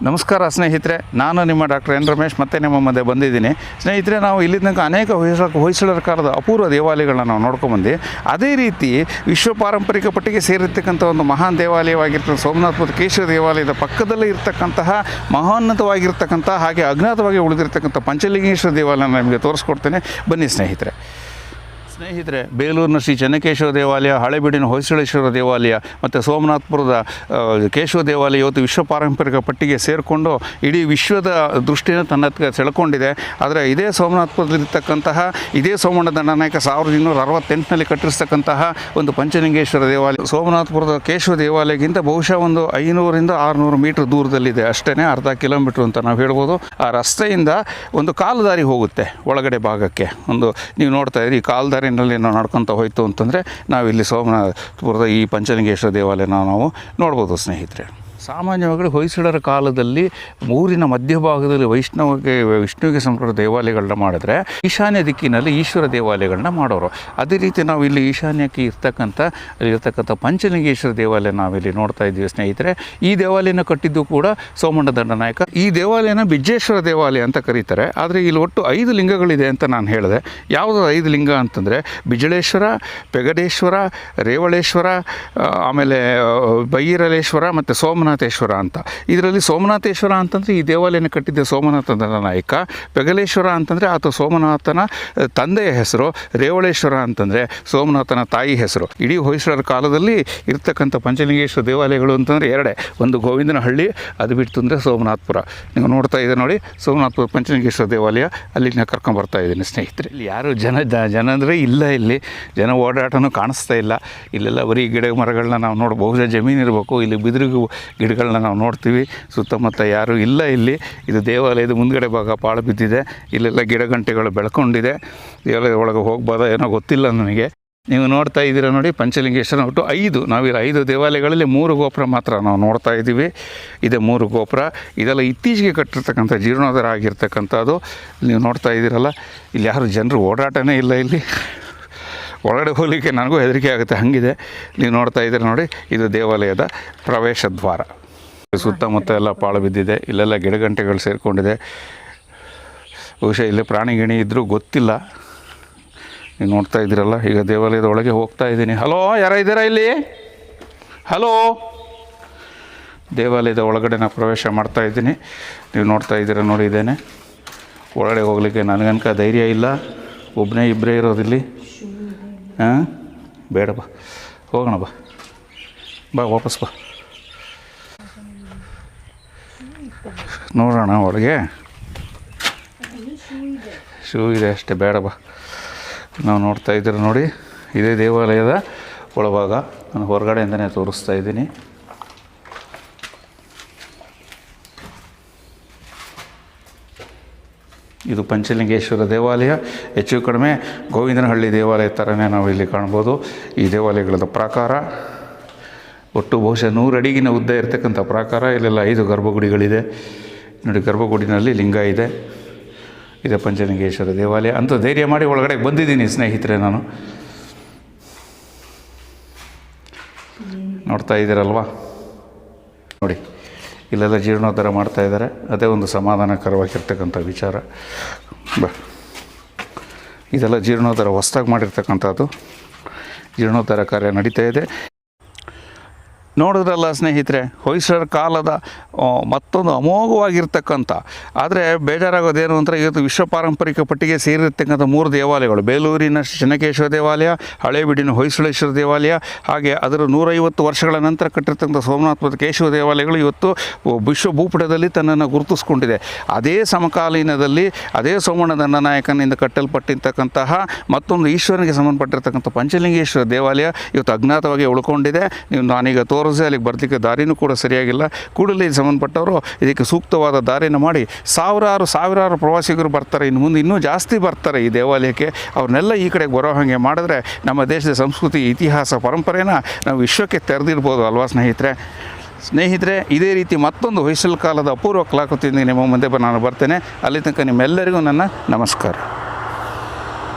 ನಮಸ್ಕಾರ ಸ್ನೇಹಿತರೆ, ನಾನು ನಿಮ್ಮ ಡಾಕ್ಟರ್ ಎನ್ ರಮೇಶ್, ಮತ್ತೆ ನಿಮ್ಮ ಮುಂದೆ ಬಂದಿದ್ದೀನಿ. ಸ್ನೇಹಿತರೆ, ನಾವು ಇಲ್ಲಿ ತನಕ ಅನೇಕ ಹೊಯ್ಸಳ, ಹೊಯ್ಸಳರ ಕಾಲದ ಅಪೂರ್ವ ದೇವಾಲಯಗಳನ್ನ ನಾವು ನೋಡ್ಕೊಂಬಂದು ಅದೇ ರೀತಿ ವಿಶ್ವ ಪಾರಂಪರಿಕ ಪಟ್ಟಿಗೆ ಸೇರಿರ್ತಕ್ಕಂಥ ಒಂದು ಮಹಾನ್ ದೇವಾಲಯವಾಗಿರ್ತಕ್ಕಂಥ ಸೋಮನಾಥಪುರ ಕೇಶವ ದೇವಾಲಯದ ಪಕ್ಕದಲ್ಲೇ ಇರತಕ್ಕಂತಹ ಮಹೋನ್ನತವಾಗಿರ್ತಕ್ಕಂಥ ಹಾಗೆ ಅಜ್ಞಾತವಾಗಿ ಉಳಿದಿರ್ತಕ್ಕಂಥ ಪಂಚಲಿಂಗೇಶ್ವರ ದೇವಾಲಯನ ನಿಮಗೆ ತೋರಿಸ್ಕೊಡ್ತೇನೆ. ಬನ್ನಿ ಸ್ನೇಹಿತರೆ. ಸ್ನೇಹಿತರೆ, ಬೇಲೂರಿನ ಶ್ರೀ ಚೆನ್ನಕೇಶವ ದೇವಾಲಯ, ಹಳೆಬೀಡಿನ ಹೊಯ್ಸಳೇಶ್ವರ ದೇವಾಲಯ ಮತ್ತು ಸೋಮನಾಥಪುರದ ಕೇಶವ ದೇವಾಲಯ ಇವತ್ತು ವಿಶ್ವ ಪಾರಂಪರಿಕ ಪಟ್ಟಿಗೆ ಸೇರಿಕೊಂಡು ಇಡೀ ವಿಶ್ವದ ದೃಷ್ಟಿಯನ್ನು ತನ್ನ ಸೆಳ್ಕೊಂಡಿದೆ. ಆದರೆ ಇದೇ ಸೋಮನಾಥಪುರದಲ್ಲಿರ್ತಕ್ಕಂತಹ, ಇದೇ ಸೋಮಣ್ಣ ದಂಡನಾಯಕ ಸಾವಿರದ ಇನ್ನೂರ ಅರವತ್ತೆಂಟನಲ್ಲಿ ಕಟ್ಟಿರ್ತಕ್ಕಂತಹ ಒಂದು ಪಂಚಲಿಂಗೇಶ್ವರ ದೇವಾಲಯ, ಸೋಮನಾಥಪುರದ ಕೇಶವ ದೇವಾಲಯಕ್ಕಿಂತ ಬಹುಶಃ ಒಂದು ಐನೂರಿಂದ ಆರುನೂರು ಮೀಟರ್ ದೂರದಲ್ಲಿದೆ. ಅಷ್ಟೇ ಅರ್ಧ ಕಿಲೋಮೀಟ್ರ್ ಅಂತ ನಾವು ಹೇಳ್ಬೋದು. ಆ ರಸ್ತೆಯಿಂದ ಒಂದು ಕಾಲುದಾರಿ ಹೋಗುತ್ತೆ ಒಳಗಡೆ ಭಾಗಕ್ಕೆ. ಒಂದು ನೀವು ನೋಡ್ತಾ ಇದ್ದೀರಿ ಈ ಕಾಲ್ದಾರಿನಲ್ಲಿ ನಾವು ನಡ್ಕೊತ ಹೋಯಿತು ಅಂತಂದರೆ ನಾವಿಲ್ಲಿ ಸೋಮನಾಥಪುರದ ಈ ಪಂಚಲಿಂಗೇಶ್ವರ ದೇವಾಲಯನ ನಾವು ನೋಡ್ಬೋದು ಸ್ನೇಹಿತರೆ. ಸಾಮಾನ್ಯವಾಗಿ ಹೊಯ್ಸಳರ ಕಾಲದಲ್ಲಿ ಊರಿನ ಮಧ್ಯಭಾಗದಲ್ಲಿ ವೈಷ್ಣವಗೆ, ವಿಷ್ಣುವಿಗೆ ಸಂಪರ್ಕ ದೇವಾಲಯಗಳನ್ನ ಮಾಡಿದ್ರೆ ಈಶಾನ್ಯ ದಿಕ್ಕಿನಲ್ಲಿ ಈಶ್ವರ ದೇವಾಲಯಗಳನ್ನ ಮಾಡೋರು. ಅದೇ ರೀತಿ ನಾವು ಇಲ್ಲಿ ಈಶಾನ್ಯಕ್ಕೆ ಇರ್ತಕ್ಕಂಥ ಇರ್ತಕ್ಕಂಥ ಪಂಚಲಿಂಗೇಶ್ವರ ದೇವಾಲಯ ನಾವಿಲ್ಲಿ ನೋಡ್ತಾ ಇದ್ದೀವಿ ಸ್ನೇಹಿತರೆ. ಈ ದೇವಾಲಯನ ಕಟ್ಟಿದ್ದು ಕೂಡ ಸೋಮಣ್ಣ ದಂಡನಾಯಕ. ಈ ದೇವಾಲಯನ ಬಿಜ್ಜೇಶ್ವರ ದೇವಾಲಯ ಅಂತ ಕರೀತಾರೆ. ಆದರೆ ಇಲ್ಲಿ ಒಟ್ಟು ಐದು ಲಿಂಗಗಳಿದೆ ಅಂತ ನಾನು ಹೇಳಿದೆ. ಯಾವುದು ಐದು ಲಿಂಗ ಅಂತಂದರೆ ಬಿಜಳೇಶ್ವರ, ಪೆಗಡೇಶ್ವರ, ರೇವಳೇಶ್ವರ ಆಮೇಲೆ ಬೈರಲೇಶ್ವರ ಮತ್ತು ಸೋಮನಾಥೇಶ್ವರ ಅಂತ. ಇದರಲ್ಲಿ ಸೋಮನಾಥೇಶ್ವರ ಅಂತಂದರೆ ಈ ದೇವಾಲಯನ ಕಟ್ಟಿದ್ದ ಸೋಮನಾಥನ ನಾಯಕ ಪೆಗಲೇಶ್ವರ ಅಂತಂದರೆ ಆತ ಸೋಮನಾಥನ ತಂದೆಯ ಹೆಸರು, ರೇವಳೇಶ್ವರ ಅಂತಂದರೆ ಸೋಮನಾಥನ ತಾಯಿ ಹೆಸರು. ಇಡೀ ಹೊಯ್ಸಳರ ಕಾಲದಲ್ಲಿ ಇರ್ತಕ್ಕಂಥ ಪಂಚಲಿಂಗೇಶ್ವರ ದೇವಾಲಯಗಳು ಅಂತಂದರೆ ಎರಡೇ. ಒಂದು ಗೋವಿಂದನಹಳ್ಳಿ, ಅದು ಬಿಟ್ಟು ಅಂದರೆ ಸೋಮನಾಥಪುರ. ನೀವು ನೋಡ್ತಾ ಇದೆ ನೋಡಿ, ಸೋಮನಾಥಪುರ ಪಂಚಲಿಂಗೇಶ್ವರ ದೇವಾಲಯ ಅಲ್ಲಿನ ಕರ್ಕೊಂಬರ್ತಾ ಇದ್ದೀನಿ ಸ್ನೇಹಿತರೆ. ಇಲ್ಲಿ ಯಾರು ಜನ ಜನ ಅಂದರೆ ಇಲ್ಲ ಇಲ್ಲಿ. ಜನ ಓಡಾಟನೂ ಕಾಣಿಸ್ತಾ ಇಲ್ಲ. ಇಲ್ಲೆಲ್ಲ ಬರೀ ಗಿಡ ಮರಗಳನ್ನ ನಾವು ನೋಡಿ ಬಹುಶಃ ಜಮೀನು ಇರಬೇಕು, ಇಲ್ಲಿ ಬಿದಿರು ಗಿಡಗಳನ್ನ ನಾವು ನೋಡ್ತೀವಿ. ಸುತ್ತಮುತ್ತ ಯಾರೂ ಇಲ್ಲ ಇಲ್ಲಿ. ಇದು ದೇವಾಲಯದ ಮುಂದ್ಗಡೆ ಭಾಗ ಪಾಳು ಬಿದ್ದಿದೆ. ಇಲ್ಲೆಲ್ಲ ಗಿಡ ಗಂಟೆಗಳು ಬೆಳ್ಕೊಂಡಿದೆ. ದೇವಾಲಯದ ಒಳಗೆ ಹೋಗ್ಬೋದ ಏನೋ ಗೊತ್ತಿಲ್ಲ ನನಗೆ. ನೀವು ನೋಡ್ತಾ ಇದ್ದೀರಾ ನೋಡಿ ಪಂಚಲಿಂಗೇಶ್ವರ ಒಟ್ಟು ಐದು. ನಾವಿಲ್ಲಿ ಐದು ದೇವಾಲಯಗಳಲ್ಲಿ ಮೂರು ಗೋಪುರ ಮಾತ್ರ ನಾವು ನೋಡ್ತಾ ಇದ್ದೀವಿ. ಇದೆ ಮೂರು ಗೋಪುರ. ಇದೆಲ್ಲ ಇತ್ತೀಚೆಗೆ ಕಟ್ಟಿರ್ತಕ್ಕಂಥ ಜೀರ್ಣೋದ್ಧಾರ ಆಗಿರ್ತಕ್ಕಂಥದ್ದು. ನೀವು ನೋಡ್ತಾ ಇದ್ದೀರಲ್ಲ. ಇಲ್ಲಿ ಯಾರು ಜನರು ಓಡಾಟನೇ ಇಲ್ಲ ಇಲ್ಲಿ. ಒಳಗಡೆ ಹೋಗಲಿಕ್ಕೆ ನನಗೂ ಹೆದರಿಕೆ ಆಗುತ್ತೆ. ಹಾಗಿದೆ. ನೀವು ನೋಡ್ತಾ ಇದ್ದೀರ ನೋಡಿ, ಇದು ದೇವಾಲಯದ ಪ್ರವೇಶ ದ್ವಾರ ಸುತ್ತಮುತ್ತ ಎಲ್ಲ ಪಾಳು ಬಿದ್ದಿದೆ. ಇಲ್ಲೆಲ್ಲ ಗಿಡಗಂಟೆಗಳು ಸೇರಿಕೊಂಡಿದೆ. ಬಹುಶಃ ಇಲ್ಲಿ ಪ್ರಾಣಿ ಗಿಣಿ ಇದ್ದರೂ ಗೊತ್ತಿಲ್ಲ. ನೀವು ನೋಡ್ತಾ ಇದ್ದೀರಲ್ಲ, ಈಗ ದೇವಾಲಯದ ಒಳಗೆ ಹೋಗ್ತಾ ಇದ್ದೀನಿ. ಹಲೋ, ಯಾರ ಇದ್ದೀರಾ ಇಲ್ಲಿ? ಹಲೋ? ದೇವಾಲಯದ ಒಳಗಡೆ ನಾನು ಪ್ರವೇಶ ಮಾಡ್ತಾ ಇದ್ದೀನಿ. ನೀವು ನೋಡ್ತಾ ಇದ್ದೀರಾ ನೋಡಿ ಇದ್ದೇನೆ ಒಳಗಡೆ ಹೋಗಲಿಕ್ಕೆ ನನಗನ್ಕ ಧೈರ್ಯ ಇಲ್ಲ. ಒಬ್ಬನೇ ಇಬ್ಬರೇ ಇರೋದಿಲ್ಲಿ. ಹಾಂ ಬೇಡ ಬಾ. ಹೋಗೋಣ ಬಾ. ಬಾ, ವಾಪಸ್ ಬಾ. ನೋಡೋಣ ಒಳಗೆ. ಶೂ ಇದೆ ಅಷ್ಟೇ, ಬೇಡ ಬಾ. ನಾವು ನೋಡ್ತಾ ಇದ್ದೀರ ನೋಡಿ. ಇದೇ ದೇವಾಲಯದ ಒಳಭಾಗ. ನಾನು ಹೊರಗಡೆಯಿಂದನೇ ತೋರಿಸ್ತಾ ಇದ್ದೀನಿ. ಇದು ಪಂಚಲಿಂಗೇಶ್ವರ ದೇವಾಲಯ. ಹೆಚ್ಚು ಕಡಿಮೆ ಗೋವಿಂದನಹಳ್ಳಿ ದೇವಾಲಯ ಥರನೇ ನಾವು ಇಲ್ಲಿ ಕಾಣ್ಬೋದು. ಈ ದೇವಾಲಯಗಳದ ಪ್ರಾಕಾರ ಒಟ್ಟು ಬಹುಶಃ ನೂರು ಅಡಿಗಿನ ಉದ್ದ ಇರತಕ್ಕಂಥ ಪ್ರಾಕಾರ. ಇಲ್ಲೆಲ್ಲ ಐದು ಗರ್ಭಗುಡಿಗಳಿದೆ. ನೋಡಿ, ಗರ್ಭಗುಡಿನಲ್ಲಿ ಲಿಂಗ ಇದೆ. ಇದೆ ಪಂಚಲಿಂಗೇಶ್ವರ ದೇವಾಲಯ. ಅಂತ ಧೈರ್ಯ ಮಾಡಿ ಒಳಗಡೆ ಬಂದಿದ್ದೀನಿ ಸ್ನೇಹಿತರೆ ನಾನು. ನೋಡ್ತಾ ಇದ್ದೀರಲ್ವಾ? ನೋಡಿ. ಇಲ್ಲೆಲ್ಲ ಜೀರ್ಣೋದ್ಧಾರ ಮಾಡ್ತಾ ಇದ್ದಾರೆ. ಅದೇ ಒಂದು ಸಮಾಧಾನಕರವಾಗಿರ್ತಕ್ಕಂಥ ವಿಚಾರ. ಬ. ಇದೆಲ್ಲ ಜೀರ್ಣೋದ್ಧಾರ ಹೊಸ್ದಾಗಿ ಮಾಡಿರ್ತಕ್ಕಂಥದ್ದು. ಜೀರ್ಣೋದ್ಧಾರ ಕಾರ್ಯ ನಡೀತಾ ಇದೆ. ನೋಡಿದ್ರಲ್ಲ ಸ್ನೇಹಿತರೆ, ಹೊಯ್ಸಳರ ಕಾಲದ ಮತ್ತೊಂದು ಅಮೋಘವಾಗಿರ್ತಕ್ಕಂಥ, ಆದರೆ ಬೇಜಾರಾಗೋದೇನು ಅಂದರೆ ಇವತ್ತು ವಿಶ್ವ ಪಾರಂಪರಿಕ ಪಟ್ಟಿಗೆ ಸೇರಿರ್ತಕ್ಕಂಥ ಮೂರು ದೇವಾಲಯಗಳು. ಬೇಲೂರಿನ ಚೆನ್ನಕೇಶ್ವರ ದೇವಾಲಯ, ಹಳೇಬೀಡಿನ ಹೊಯ್ಸಳೇಶ್ವರ ದೇವಾಲಯ, ಹಾಗೆ ಅದರ ನೂರೈವತ್ತು ವರ್ಷಗಳ ನಂತರ ಕಟ್ಟಿರ್ತಕ್ಕಂಥ ಸೋಮನಾಥಪುರದ ಕೇಶವ ದೇವಾಲಯಗಳು ಇವತ್ತು ವಿಶ್ವ ಭೂಪಟದಲ್ಲಿ ತನ್ನನ್ನು ಗುರುತಿಸ್ಕೊಂಡಿದೆ. ಅದೇ ಸಮಕಾಲೀನದಲ್ಲಿ, ಅದೇ ಸೋಮಣ್ಣ ದಂಡನಾಯಕನಿಂದ ಕಟ್ಟಲ್ಪಟ್ಟಿರ್ತಕ್ಕಂತಹ, ಮತ್ತೊಂದು ಈಶ್ವರನಿಗೆ ಸಂಬಂಧಪಟ್ಟಿರ್ತಕ್ಕಂಥ ಪಂಚಲಿಂಗೇಶ್ವರ ದೇವಾಲಯ ಇವತ್ತು ಅಜ್ಞಾತವಾಗಿ ಉಳ್ಕೊಂಡಿದೆ. ನೀವು ನಾನೀಗ ತೋರಿಸಿ ಅಲ್ಲಿಗೆ ಬರಲಿಕ್ಕೆ ದಾರಿನೂ ಕೂಡ ಸರಿಯಾಗಿಲ್ಲ. ಕೂಡಲೇ ಸಂಬಂಧಪಟ್ಟವರು ಇದಕ್ಕೆ ಸೂಕ್ತವಾದ ದಾರಿನ ಮಾಡಿ ಸಾವಿರಾರು ಸಾವಿರಾರು ಪ್ರವಾಸಿಗರು ಬರ್ತಾರೆ. ಇನ್ನು ಮುಂದೆ ಇನ್ನೂ ಜಾಸ್ತಿ ಬರ್ತಾರೆ ಈ ದೇವಾಲಯಕ್ಕೆ. ಅವ್ರನ್ನೆಲ್ಲ ಈ ಕಡೆಗೆ ಬರೋ ಹಾಗೆ ಮಾಡಿದ್ರೆ ನಮ್ಮ ದೇಶದ ಸಂಸ್ಕೃತಿ, ಇತಿಹಾಸ, ಪರಂಪರೆನ ನಾವು ವಿಶ್ವಕ್ಕೆ ತೆರೆದಿರ್ಬೋದು ಅಲ್ವಾ ಸ್ನೇಹಿತರೆ? ಸ್ನೇಹಿತರೆ, ಇದೇ ರೀತಿ ಮತ್ತೊಂದು ಹೊಯ್ಸಲು ಕಾಲದ ಅಪೂರ್ವ ಕಲಾಕೃತಿಯಿಂದ ನಿಮ್ಮ ಮುಂದೆ ನಾನು ಬರ್ತೇನೆ. ಅಲ್ಲಿ ತನಕ ನಿಮ್ಮೆಲ್ಲರಿಗೂ ನನ್ನ ನಮಸ್ಕಾರ.